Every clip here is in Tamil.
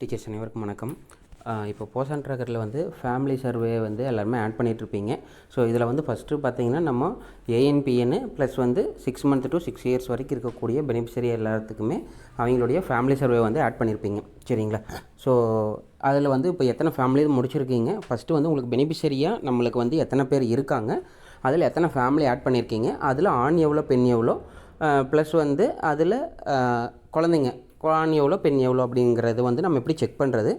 டீச்சர்ஸ் அனைவருக்கும் வணக்கம். இப்போ போசான் ட்ராக்கரில் வந்து ஃபேமிலி சர்வே வந்து எல்லாருமே ஆட் பண்ணிகிட்ருப்பீங்க ஸோ இதில் வந்து ஃபஸ்ட்டு பார்த்தீங்கன்னா நம்ம ஏஎன்பிஎன்னு ப்ளஸ் வந்து six month to six years வரைக்கும் இருக்கக்கூடிய பெனிஃபிஷரி எல்லாத்துக்குமே அவங்களுடைய ஃபேமிலி சர்வே வந்து ஆட் பண்ணியிருப்பீங்க சரிங்களா? ஸோ அதில் வந்து இப்போ எத்தனை ஃபேமிலி முடிச்சிருக்கீங்க. ஃபஸ்ட்டு வந்து உங்களுக்கு பெனிஃபிஷரியாக நம்மளுக்கு வந்து எத்தனை பேர் இருக்காங்க. அதில் எத்தனை ஃபேமிலி ஆட் பண்ணியிருக்கீங்க அதில் ஆண் எவ்வளோ பெண் எவ்வளோ? ப்ளஸ் வந்து அதில் குழந்தைங்க. ஆண் எவ்வளோ பெண் எவ்வளோ அப்படிங்கிறது வந்து நம்ம எப்படி செக் பண்ணுறது?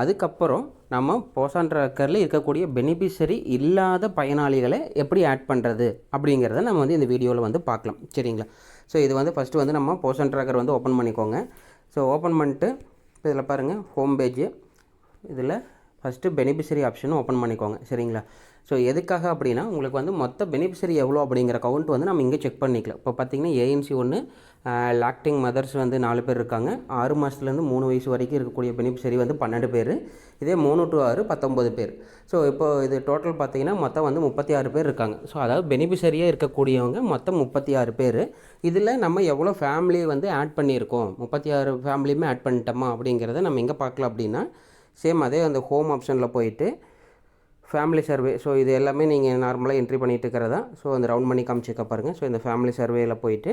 அதுக்கப்புறம் நம்ம போசான் ட்ராக்கரில் இருக்கக்கூடிய பெனிஃபிஷரி இல்லாத பயனாளிகளை எப்படி ஆட் பண்ணுறது அப்படிங்கிறத நம்ம வந்து இந்த வீடியோவில் வந்து பார்க்கலாம். சரிங்களா? ஸோ இது வந்து ஃபஸ்ட்டு வந்து நம்ம போசான் ட்ராக்கர் வந்து ஓப்பன் பண்ணிக்கோங்க. ஸோ ஓப்பன் பண்ணிட்டு இப்போ இதில் பாருங்கள் ஹோம் பேஜ் இதில் ஃபஸ்ட்டு பெனிஃபிஷரி ஆப்ஷன் ஓப்பன் பண்ணிக்கோங்க சரிங்களா? ஸோ எதுக்காக அப்படின்னா உங்களுக்கு வந்து மொத்த பெனிஃபிஷரி எவ்வளோ அப்படிங்கிற கவுண்ட் வந்து நம்ம இங்கே செக் பண்ணிக்கலாம். இப்போ பார்த்தீங்கன்னா ஏஎன்சி ஒன்று லாக்டிங் மதர்ஸ் வந்து நாலு பேர் இருக்காங்க. ஆறு மாதத்துலேருந்து மூணு வயசு வரைக்கும் இருக்கக்கூடிய பெனிஃபிஷரி வந்து பன்னெண்டு பேர். இதே மூணு டு ஆறு பத்தொம்பது பேர். ஸோ இப்போ இது டோட்டல் பார்த்தீங்கன்னா மொத்தம் வந்து முப்பத்தி ஆறு பேர் இருக்காங்க. ஸோ அதாவது பெனிஃபிஷரியாக இருக்கக்கூடியவங்க மொத்தம் முப்பத்தி ஆறு பேர். இதில் நம்ம எவ்வளோ ஃபேமிலி வந்து ஆட் பண்ணியிருக்கோம்? முப்பத்தி ஆறு ஃபேமிலியுமே ஆட் பண்ணிட்டோமா அப்படிங்கிறத நம்ம எங்கே பார்க்கலாம் அப்படின்னா சேம் அதே அந்த ஹோம் ஆப்ஷனில் போயிட்டு ஃபேமிலி சர்வே ஸோ இது எல்லாமே நீங்கள் நார்மலாக என்ட்ரி பண்ணிகிட்டு இருக்கிறதா? ஸோ அந்த ரவுண்ட் பண்ணி காமிச்சிக்க பாருங்கள் ஸோ இந்த ஃபேமிலி சர்வேயில் போயிட்டு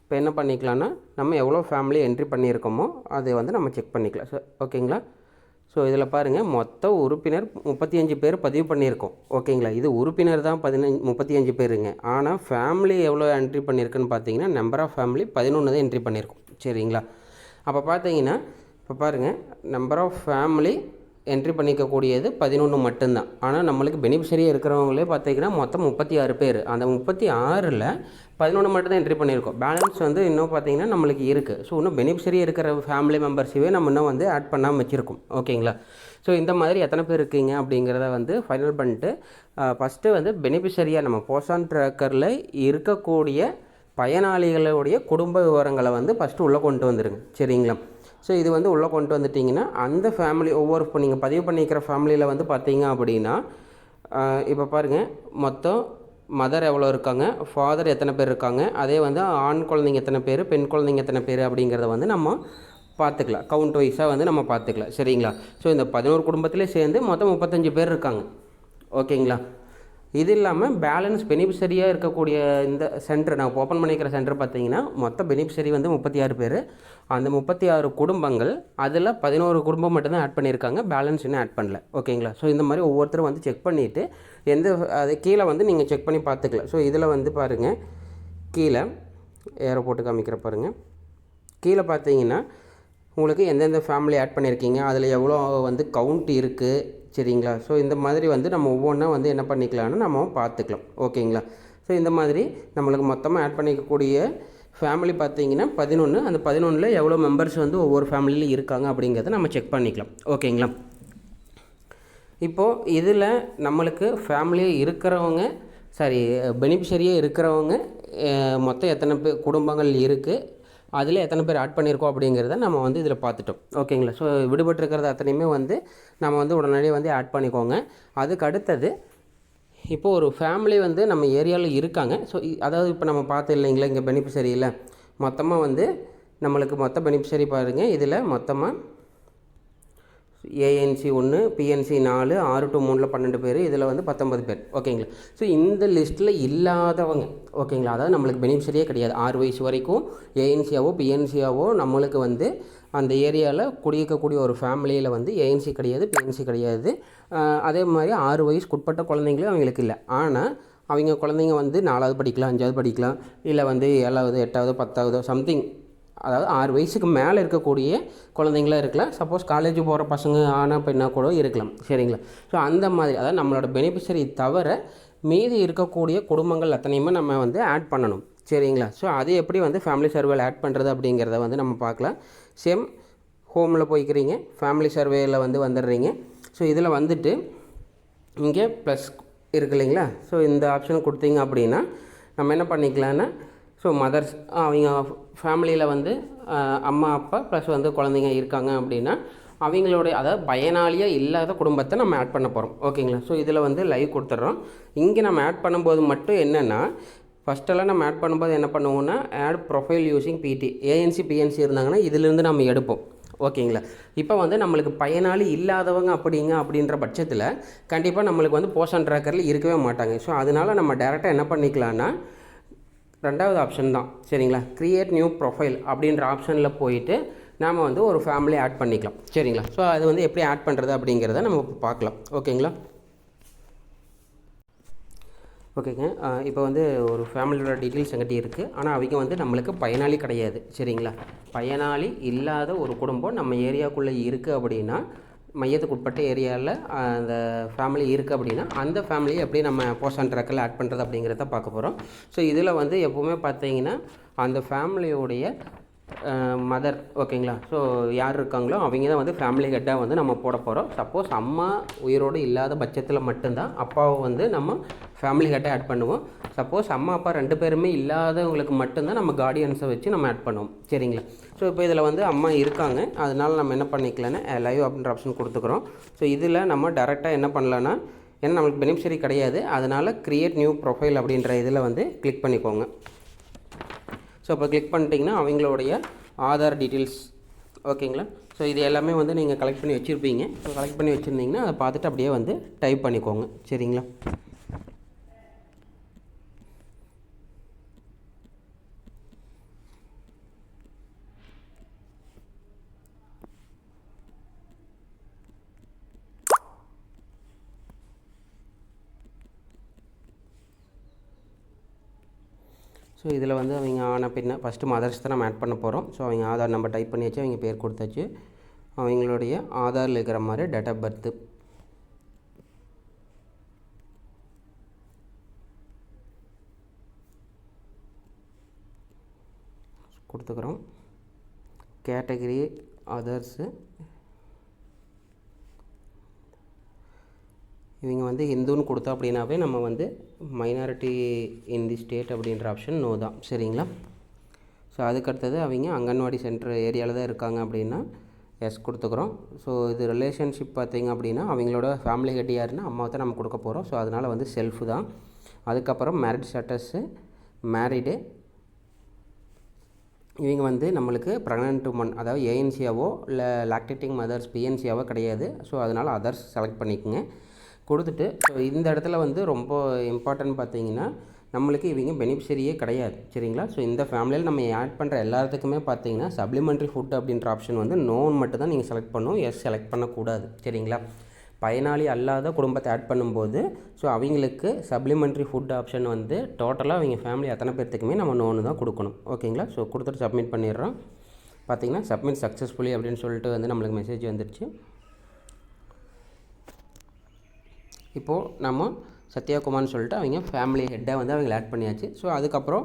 இப்போ என்ன பண்ணிக்கலாம்னா நம்ம எவ்வளோ ஃபேமிலி என்ட்ரி பண்ணியிருக்கோமோ அதை வந்து நம்ம செக் பண்ணிக்கலாம். ஸோ ஓகேங்களா ஸோ இதில் பாருங்கள் மொத்த உறுப்பினர் முப்பத்தி அஞ்சு பேர் பதிவு பண்ணியிருக்கோம். ஓகேங்களா இது உறுப்பினர் தான் பதினஞ்சு முப்பத்தி அஞ்சு பேருங்க. ஆனால் ஃபேமிலி எவ்வளோ என்ட்ரி பண்ணியிருக்குன்னு பார்த்தீங்கன்னா நம்பர் ஆஃப் ஃபேமிலி பதினொன்று தான் என்ட்ரி பண்ணியிருக்கோம். சரிங்களா? அப்போ பார்த்தீங்கன்னா இப்போ பாருங்கள் நம்பர் ஆஃப் ஃபேமிலி என்ட்ரி பண்ணிக்கக்கூடியது பதினொன்று மட்டும்தான். ஆனால் நம்மளுக்கு பெனிஃபிஷரியாக இருக்கிறவங்களே பார்த்தீங்கன்னா மொத்தம் முப்பத்தி ஆறு பேர். அந்த முப்பத்தி ஆறில் பதினொன்று மட்டும்தான் என்ட்ரி பண்ணியிருக்கோம். பேலன்ஸ் வந்து இன்னும் பார்த்தீங்கன்னா நம்மளுக்கு இருக்குது ஸோ இன்னும் பெனிஃபிஷரி இருக்கிற ஃபேமிலி மெம்பர்ஸையே நம்ம இன்னும் வந்து ஆட் பண்ணாமல் வச்சுருக்கோம். ஓகேங்களா ஸோ இந்த மாதிரி எத்தனை பேர் இருக்கீங்க அப்படிங்கிறத வந்து ஃபைனல் பண்ணிட்டு ஃபஸ்ட்டு வந்து பெனிஃபிஷரியாக நம்ம போசான் ட்ராக்கரில் இருக்கக்கூடிய பயனாளிகளுடைய குடும்ப விவரங்களை வந்து ஃபஸ்ட்டு உள்ளே கொண்டு வந்துடுங்க சரிங்களா? ஸோ இது வந்து உள்ளே கொண்டு வந்துட்டிங்கன்னா அந்த ஃபேமிலி ஒவ்வொரு இப்போ நீங்கள் பதிவு பண்ணிக்கிற ஃபேமிலியில் வந்து பார்த்தீங்க அப்படின்னா இப்போ பாருங்கள் மொத்தம் மதர் எவ்வளோ இருக்காங்க ஃபாதர் எத்தனை பேர் இருக்காங்க அதே வந்து ஆண் குழந்தைங்க எத்தனை பேர் பெண் குழந்தைங்க எத்தனை பேர் அப்படிங்கிறத வந்து நம்ம பார்த்துக்கலாம். கவுண்ட் வைஸாக வந்து நம்ம பார்த்துக்கலாம். சரிங்களா? ஸோ இந்த பதினோரு குடும்பத்திலே சேர்ந்து மொத்தம் முப்பத்தஞ்சு பேர் இருக்காங்க. ஓகேங்களா? இது இல்லாமல் பேலன்ஸ் பெனிஃபிஷரியாக இருக்கக்கூடிய இந்த சென்டர் நான் ஓப்பன் பண்ணிக்கிற சென்டர் பார்த்தீங்கன்னா மொத்த பெனிஃபிஷரி வந்து முப்பத்தி ஆறு பேர். அந்த முப்பத்தி ஆறு குடும்பங்கள் அதில் பதினோரு குடும்பம் மட்டும்தான் ஆட் பண்ணியிருக்காங்க பேலன்ஸ் இன்னும் ஆட் பண்ணல. ஓகேங்களா ஸோ இந்த மாதிரி ஒவ்வொருத்தரும் வந்து செக் பண்ணிவிட்டு எந்த அது கீழே வந்து நீங்கள் செக் பண்ணி பார்த்துக்கலாம் ஸோ இதில் வந்து பாருங்கள் கீழே ஏரோ போட்டு காமிக்கிற பாருங்கள் கீழே பார்த்தீங்கன்னா உங்களுக்கு எந்தெந்த ஃபேமிலி ஆட் பண்ணியிருக்கீங்க அதில் எவ்வளோ வந்து கவுண்ட் இருக்குது சரிங்களா? ஸோ இந்த மாதிரி வந்து நம்ம ஒவ்வொன்றா வந்து என்ன பண்ணிக்கலாம்னு நம்ம பார்த்துக்கலாம். ஓகேங்களா? ஸோ இந்த மாதிரி நம்மளுக்கு மொத்தமாக ஆட் பண்ணிக்கக்கூடிய ஃபேமிலி பார்த்தீங்கன்னா பதினொன்று அந்த பதினொன்றில் எவ்வளோ மெம்பர்ஸ் வந்து ஒவ்வொரு ஃபேமிலியில் இருக்காங்க அப்படிங்கிறத நம்ம செக் பண்ணிக்கலாம். ஓகேங்களா? இப்போது இதில் நம்மளுக்கு ஃபேமிலி இருக்கிறவங்க சாரி பெனிஃபிஷரியே இருக்கிறவங்க மொத்தம் எத்தனை பேர் குடும்பங்கள் இருக்குது அதில் எத்தனை பேர் ஆட் பண்ணியிருக்கோம் அப்படிங்கிறத நம்ம வந்து இதில் பார்த்துட்டோம். ஓகேங்களா? ஸோ விடுபட்டிருக்கிறது அத்தனையுமே வந்து நம்ம வந்து உடனடியாக வந்து ஆட் பண்ணிக்கோங்க. அதுக்கு அடுத்தது இப்போது ஒரு ஃபேமிலி வந்து நம்ம ஏரியாவில் இருக்காங்க. ஸோ அதாவது இப்போ நம்ம பார்த்து இல்லைங்களா இங்கே பெனிஃபிஷரியில் மொத்தமாக வந்து நம்மளுக்கு மொத்த பெனிஃபிஷரி பாருங்கள் இதில் மொத்தமாக ஏஎன்சி ஒன்று பிஎன்சி நாலு ஆறு டு மூணில் பன்னெண்டு பேர் இதில் வந்து பத்தொம்பது பேர். ஓகேங்களா? ஸோ இந்த லிஸ்ட்டில் இல்லாதவங்க ஓகேங்களா? அதாவது நம்மளுக்கு பெனிஃபிஷரியே கிடையாது. ஆறு வயசு வரைக்கும் ஏஎன்சியாவோ பிஎன்சியாவோ நம்மளுக்கு வந்து அந்த ஏரியாவில் குடியிருக்கக்கூடிய ஒரு ஃபேமிலியில் வந்து ஏஎன்சி கிடையாது பிஎன்சி கிடையாது. அதே மாதிரி ஆறு வயசுக்குட்பட்ட குழந்தைங்களும் அவங்களுக்கு இல்லை. ஆனால் அவங்க குழந்தைங்க வந்து நாலாவது படிக்கலாம் அஞ்சாவது படிக்கலாம் இல்லை வந்து ஏழாவது எட்டாவது பத்தாவது சம்திங் அதாவது ஆறு வயசுக்கு மேலே இருக்கக்கூடிய குழந்தைங்களா இருக்கலாம். சப்போஸ் காலேஜ் போகிற பசங்க ஆனால் பெண்ணாக கூட இருக்கலாம். சரிங்களா? ஸோ அந்த மாதிரி அதாவது நம்மளோட பெனிஃபிஷரி தவிர மீதி இருக்கக்கூடிய குடும்பங்கள் அத்தனையுமே நம்ம வந்து ஆட் பண்ணணும். சரிங்களா? ஸோ அது எப்படி வந்து ஃபேமிலி சர்வேல ஆட் பண்ணுறது அப்படிங்கிறத வந்து நம்ம பார்க்கலாம். சேம் ஹோமில் போய்க்கிறீங்க ஃபேமிலி சர்வேயில் வந்து வந்துடுறீங்க. ஸோ இதில் வந்துட்டு இங்கே ப்ளஸ் இருக்கு இல்லைங்களா? ஸோ இந்த ஆப்ஷன் கொடுத்தீங்க அப்படின்னா நம்ம என்ன பண்ணிக்கலாம்னா ஸோ மதர்ஸ் அவங்க ஃபேமிலியில் வந்து அம்மா அப்பா ப்ளஸ் வந்து குழந்தைங்க இருக்காங்க அப்படின்னா அவங்களுடைய அதாவது பயனாளியாக இல்லாத குடும்பத்தை நம்ம ஆட் பண்ண போகிறோம் ஓகேங்களா ஸோ இதில் வந்து லைவ் கொடுத்துட்றோம். இங்கே நம்ம ஆட் பண்ணும்போது மட்டும் என்னென்னா ஃபஸ்ட்டெல்லாம் நம்ம ஆட் பண்ணும்போது என்ன பண்ணுவோம்னா add profile using PD ANC PNC இருந்தாங்கன்னா இதிலிருந்து நம்ம எடுப்போம். ஓகேங்களா இப்போ வந்து நம்மளுக்கு பயனாளி இல்லாதவங்க அப்படிங்க அப்படின்ற பட்சத்தில் கண்டிப்பாக நம்மளுக்கு வந்து போஷன் ட்ராக்கரில் இருக்கவே மாட்டாங்க. ஸோ அதனால் நம்ம டேரெக்டாக என்ன பண்ணிக்கலாம்னா ரெண்டாவது ஆப்ஷன் தான். சரிங்களா? க்ரியேட் நியூ ப்ரொஃபைல் அப்படின்ற ஆப்ஷனில் போயிட்டு நாம் வந்து ஒரு ஃபேமிலி ஆட் பண்ணிக்கலாம். சரிங்களா? ஸோ அது வந்து எப்படி ஆட் பண்ணுறது அப்படிங்கிறத நம்ம பார்க்கலாம். ஓகேங்களா ஓகேங்க இப்போ வந்து ஒரு ஃபேமிலியோட டீட்டெயில்ஸ் எங்கிட்ட இருக்குது ஆனால் அவங்க வந்து நம்மளுக்கு பயனாளி கிடையாது. சரிங்களா? பயனாளி இல்லாத ஒரு குடும்பம் நம்ம ஏரியாக்குள்ளே இருக்குது அப்படின்னா மையத்துக்கு உட்பட்ட ஏரியாவில் அந்த ஃபேமிலி இருக்குது அப்படின்னா அந்த ஃபேமிலியை எப்படி நம்ம போஸ்ட் ட்ராக்கில் ஆட் பண்ணுறது அப்படிங்கிறத பார்க்க போகிறோம் ஸோ இதில் வந்து எப்போவுமே பார்த்தீங்கன்னா அந்த ஃபேமிலியோடைய மதர் ஓகேங்களா ஸோ யார் இருக்காங்களோ அவங்க தான் வந்து ஃபேமிலி ஹெட்டாக வந்து நம்ம போட போகிறோம் சப்போஸ் அம்மா உயிரோடு இல்லாத பட்சத்தில் மட்டும்தான் அப்பாவை வந்து நம்ம ஃபேமிலி ஹெட்டாக ஆட் பண்ணுவோம். சப்போஸ் அம்மா அப்பா ரெண்டு பேருமே இல்லாதவங்களுக்கு மட்டும்தான் நம்ம கார்டியன்ஸை வச்சு நம்ம ஆட் பண்ணுவோம். சரிங்களா? ஸோ இப்போ இதில் வந்து அம்மா இருக்காங்க. அதனால் நம்ம என்ன பண்ணிக்கலன்னா லைவ் அப்படின்ற ஆப்ஷன் கொடுத்துக்குறோம். ஸோ இதில் நம்ம டேரெக்டாக என்ன பண்ணலான்னா ஏன்னா நம்மளுக்கு பெனிஃபிஷரி கிடையாது. அதனால் க்ரியேட் நியூ ப்ரொஃபைல் அப்படின்ற இதில் வந்து கிளிக் பண்ணிக்கோங்க. ஸோ இப்போ கிளிக் பண்ணிட்டீங்கன்னா அவங்களுடைய ஆதார் டீட்டெயில்ஸ் ஓகேங்களா ஸோ இது எல்லாமே வந்து நீங்கள் கலெக்ட் பண்ணி வச்சுருப்பீங்க. ஸோ கலெக்ட் பண்ணி வச்சுருந்தீங்கன்னா அதை பார்த்துட்டு அப்படியே வந்து டைப் பண்ணிக்கோங்க. சரிங்களா? ஸோ இதில் வந்து அவங்க ஆன பின்ன ஃபஸ்ட்டு மதர்ஸ் தான் நம்ம ஆட் பண்ண போகிறோம் ஸோ அவங்க ஆதார் நம்பர் டைப் பண்ணியாச்சு அவங்க பேர் கொடுத்தாச்சு. அவங்களுடைய ஆதாரில் இருக்கிற மாதிரி டேட் ஆஃப் பர்த்து கொடுத்துக்கிறோம். கேட்டகரி அதர்ஸு இவங்க வந்து ஹிந்துன்னு கொடுத்தா அப்படின்னாவே நம்ம வந்து மைனாரிட்டி இன் தி ஸ்டேட் அப்படின்ற ஆப்ஷன் நோ தான். சரிங்களா? ஸோ அதுக்கடுத்தது அவங்க அங்கன்வாடி சென்டர் ஏரியாவில் தான் இருக்காங்க அப்படின்னா எஸ் கொடுத்துக்குறோம். ஸோ இது ரிலேஷன்ஷிப் பார்த்திங்க அப்படின்னா அவங்களோட ஃபேமிலி ஹெட் யாருன்னா அம்மாவை தான் நம்ம கொடுக்க போகிறோம் ஸோ அதனால் வந்து செல்ஃபு தான். அதுக்கப்புறம் மேரிட் ஸ்டேட்டஸு மேரிடு இவங்க வந்து நம்மளுக்கு ப்ரெக்னென்ட் உமன் அதாவது ஏஎன்சியாவோ இல்லை லாக்டேட்டிங் மதர்ஸ் பிஎன்சியாவோ கிடையாது. ஸோ அதனால் அதர்ஸ் செலக்ட் பண்ணிக்கோங்க. கொடுத்துட்டு ஸோ இந்த இடத்துல வந்து ரொம்ப இம்பார்ட்டன்ட் பார்த்தீங்கன்னா நம்மளுக்கு இவங்க பெனிஃபிஷரியே கிடையாது சரிங்களா? ஸோ இந்த ஃபேமிலியில் நம்ம ஆட் பண்ணுற எல்லாத்துக்குமே பார்த்தீங்கன்னா சப்ளிமெண்ட்ரி ஃபுட் அப்படின்ற ஆப்ஷன் வந்து நோன் மட்டும் தான் நீங்கள் செலக்ட் பண்ணணும் எஸ் செலக்ட் பண்ணக்கூடாது சரிங்களா? பயனாளி அல்லாத குடும்பத்தை ஆட் பண்ணும்போது ஸோ அவங்களுக்கு சப்ளிமெண்ட்ரி ஃபுட் ஆப்ஷன் வந்து டோட்டலாக அவங்க ஃபேமிலி அத்தனை பேர்த்துக்குமே நம்ம நோன் தான் கொடுக்கணும் ஓகேங்களா? ஸோ கொடுத்துட்டு சப்மிட் பண்ணிடுறோம். பார்த்தீங்கன்னா சப்மிட் சக்ஸஸ்ஃபுல்லி அப்படின்னு சொல்லிட்டு வந்து நம்மளுக்கு மெசேஜ் வந்துடுச்சு இப்போது நம்ம சத்யாகுமார்னு சொல்லிட்டு அவங்க ஃபேமிலி ஹெட்டாக வந்து அவங்க ஆட் பண்ணியாச்சு. ஸோ அதுக்கப்புறம்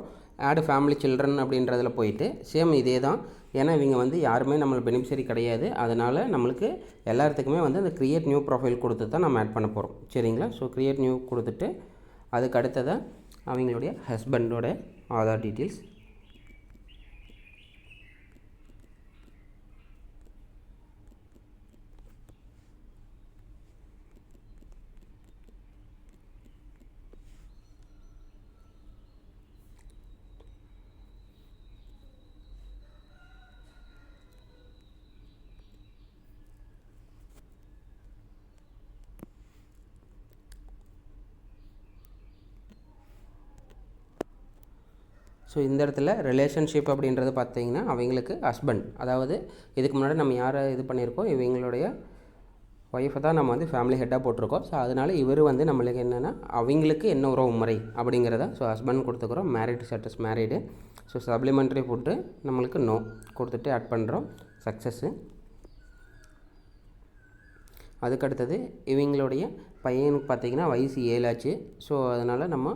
ஆடு ஃபேமிலி சில்ட்ரன் அப்படின்றதில் போயிட்டு சேம் இதே தான் ஏன்னா இவங்க வந்து யாருமே நம்மளுக்கு பெனிஃபிஷரி கிடையாது. அதனால் நம்மளுக்கு எல்லாத்துக்குமே வந்து அந்த க்ரியேட் நியூ ப்ரொஃபைல் கொடுத்து தான் நம்ம ஆட் பண்ண போகிறோம் சரிங்களா? ஸோ க்ரியேட் நியூ கொடுத்துட்டு அதுக்கு அடுத்ததாக அவங்களுடைய ஹஸ்பண்டோட ஆதார் டீட்டெயில்ஸ் ஸோ இந்த இடத்துல ரிலேஷன்ஷிப் அப்படின்றது பார்த்தீங்கன்னா அவங்களுக்கு ஹஸ்பண்ட் அதாவது இதுக்கு முன்னாடி நம்ம யாரை இது பண்ணியிருக்கோம்? இவங்களுடைய ஒய்ஃபை தான் நம்ம வந்து ஃபேமிலி ஹெட்டாக போட்டிருக்கோம். ஸோ அதனால் இவர் வந்து நம்மளுக்கு என்னென்னா அவங்களுக்கு என்ன உறவு முறை அப்படிங்கிறத so husband கொடுத்துக்குறோம். Married status married so supplementary food நம்மளுக்கு நோ கொடுத்துட்டு ஆட் பண்ணுறோம் சக்ஸஸ்ஸு அதுக்கடுத்தது இவங்களுடைய பையனுக்கு பார்த்திங்கன்னா வயசு ஏழாச்சு. ஸோ அதனால் நம்ம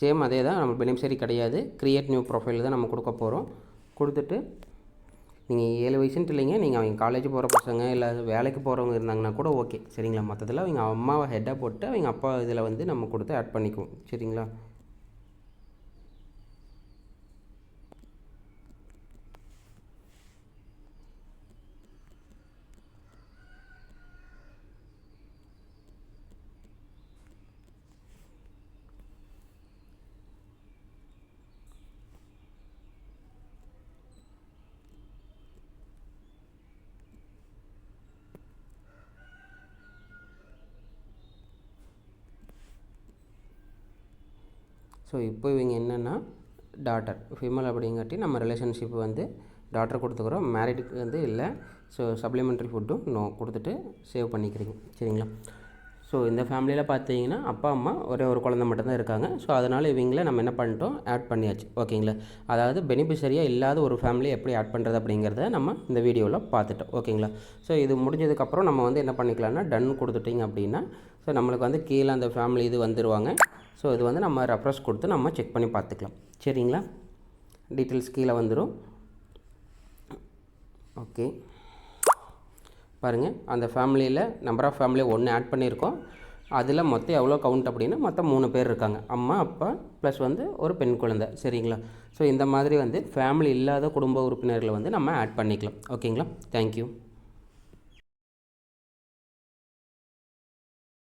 சேம் அதே தான் நம்ம பெனிஃபிஷரி கிடையாது. க்ரியேட் நியூ ப்ரொஃபைல் தான் நம்ம கொடுக்க போகிறோம் கொடுத்துட்டு நீங்கள் ஏழு வயசுன்ட்டு இல்லைங்க நீங்கள் அவங்க காலேஜ் போகிற பசங்க இல்லை வேலைக்கு போகிறவங்க இருந்தாங்கன்னா கூட ஓகே சரிங்களா? மற்றதில் அவங்க அம்மாவை ஹெட்டாக போட்டு அவங்க அப்பா இதில் வந்து நம்ம கொடுத்து ஆட் பண்ணிக்குவோம். சரிங்களா? ஸோ இப்போ இவங்க என்னென்னா டாட்டர் ஃபீமேல் அப்படிங்காட்டி நம்ம ரிலேஷன்ஷிப் வந்து டாட்டர் கொடுத்துக்குறோம். மேரிடுக்கு வந்து இல்லை. ஸோ சப்ளிமெண்ட்ரி ஃபுட்டும் நோ கொடுத்துட்டு சேவ் பண்ணிக்கிறீங்க. சரிங்களா? ஸோ இந்த ஃபேமிலியில் பார்த்தீங்கன்னா அப்பா அம்மா ஒரே ஒரு குழந்தை மட்டும்தான் இருக்காங்க. ஸோ அதனால் இவங்கள நம்ம என்ன பண்ணிட்டோம்? ஆட் பண்ணியாச்சு. ஓகேங்களா? அதாவது பெனிஃபிஷரியாக இல்லாத ஒரு ஃபேமிலி எப்படி ஆட் பண்ணுறது அப்படிங்கிறத நம்ம இந்த வீடியோவில் பார்த்துட்டோம். ஓகேங்களா? ஸோ இது முடிஞ்சதுக்கப்புறம் நம்ம வந்து என்ன பண்ணிக்கலாம்னா டன் கொடுத்துட்டிங்க அப்படின்னா ஸோ நம்மளுக்கு வந்து கீழே அந்த ஃபேமிலி இது வந்துடுவாங்க ஸோ இது வந்து நம்ம ரெஃப்ரெஷ் கொடுத்து நம்ம செக் பண்ணி பார்த்துக்கலாம். சரிங்களா? டீட்டெயில்ஸ் கீழே வந்துடும் ஓகே பாருங்கள் அந்த ஃபேமிலியில் நம்பர் ஆஃப் ஃபேமிலியை ஒன்று ஆட் பண்ணியிருக்கோம். அதில் மொத்தம் எவ்வளோ கவுண்ட் அப்படின்னா மொத்தம் மூணு பேர் இருக்காங்க. அம்மா அப்பா ப்ளஸ் வந்து ஒரு பெண் குழந்தை. சரிங்களா? ஸோ இந்த மாதிரி வந்து ஃபேமிலி இல்லாத குடும்ப உறுப்பினர்களை வந்து நம்ம ஆட் பண்ணிக்கலாம். ஓகேங்களா தேங்க்யூ